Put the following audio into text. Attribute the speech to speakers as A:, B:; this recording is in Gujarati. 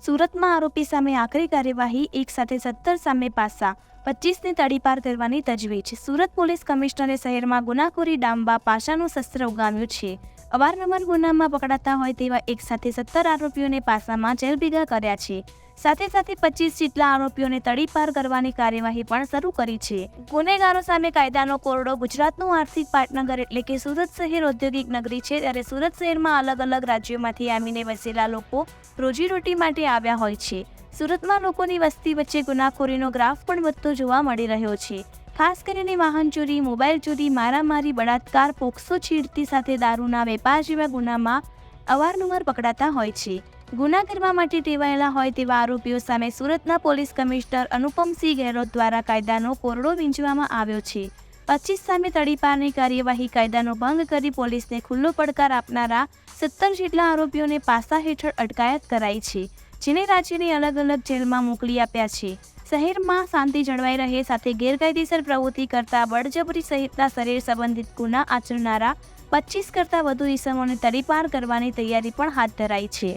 A: સુરતમાં આરોપી સામે આખરી કાર્યવાહી, એક સાથે સત્તર સામે પાસા. પચીસને તડીપાર કરવાની તજવીજ. સુરત પોલીસ કમિશનરે શહેરમાં ગુનાખોરી ડામવા પાસાનું શસ્ત્ર ઉગામ્યું છે. અવારનવાર ગુનામાં પકડાતા હોય તેવા એક સાથે સત્તર આરોપીઓને પાસામાં જેલ ભેગા કર્યા છે. સાથે સાથે પચીસ જેટલા આરોપીઓને તડીપાર કરવાની કાર્યવાહી પણ શરૂ કરી છે. ગુનેગારો સામે કાયદાનો કોરડો ગુજરાતનું આર્થિક પાટનગર એટલે કે સુરત શહેર ઔદ્યોગિક નગરી છે ત્યારે સુરત શહેરમાં અલગ અલગ રાજ્યોમાંથી આવીને વસેલા લોકો રોજીરોટી માટે આવ્યા હોય છે. સુરતમાં લોકોની વસ્તી વચ્ચે ગુનાખોરીનો ગ્રાફ પણ વધતો જોવા મળી રહ્યો છે. ખાસ કરીને વાહન ચોરી, મોબાઈલ ચોરી, મારામારી, બળાત્કાર, પોક્સો છીડતી સાથે દારૂના વેપાર જેવા ગુનામાં અવારનવાર પકડાતા હોય છે. ગુના કરવા માટે ટેવાયેલા હોય તેવા આરોપીઓ સામે સુરતના પોલીસ કમિશનર અનુપમસિંહ ગેહલોત દ્વારા કાયદાનો કોરડો વીંચવામાં આવ્યો છે. પચીસ સામે તડીપારની કાર્યવાહી કાયદાનો ભંગ કરી પોલીસને ખુલ્લો પડકાર આપનારા સત્તર જેટલા આરોપીઓને પાસા હેઠળ અટકાયત કરાઈ છે, જેને રાજ્યની અલગ અલગ જેલમાં મોકલી આપ્યા છે. શહેરમાં શાંતિ જળવાઈ રહે, સાથે ગેરકાયદેસર પ્રવૃત્તિ કરતા બળજબરી સહિતના શરીર સંબંધિત ગુના આચરનારા પચીસ કરતાં વધુ ઇસમોને તડીપાર કરવાની તૈયારી પણ હાથ ધરાઈ છે.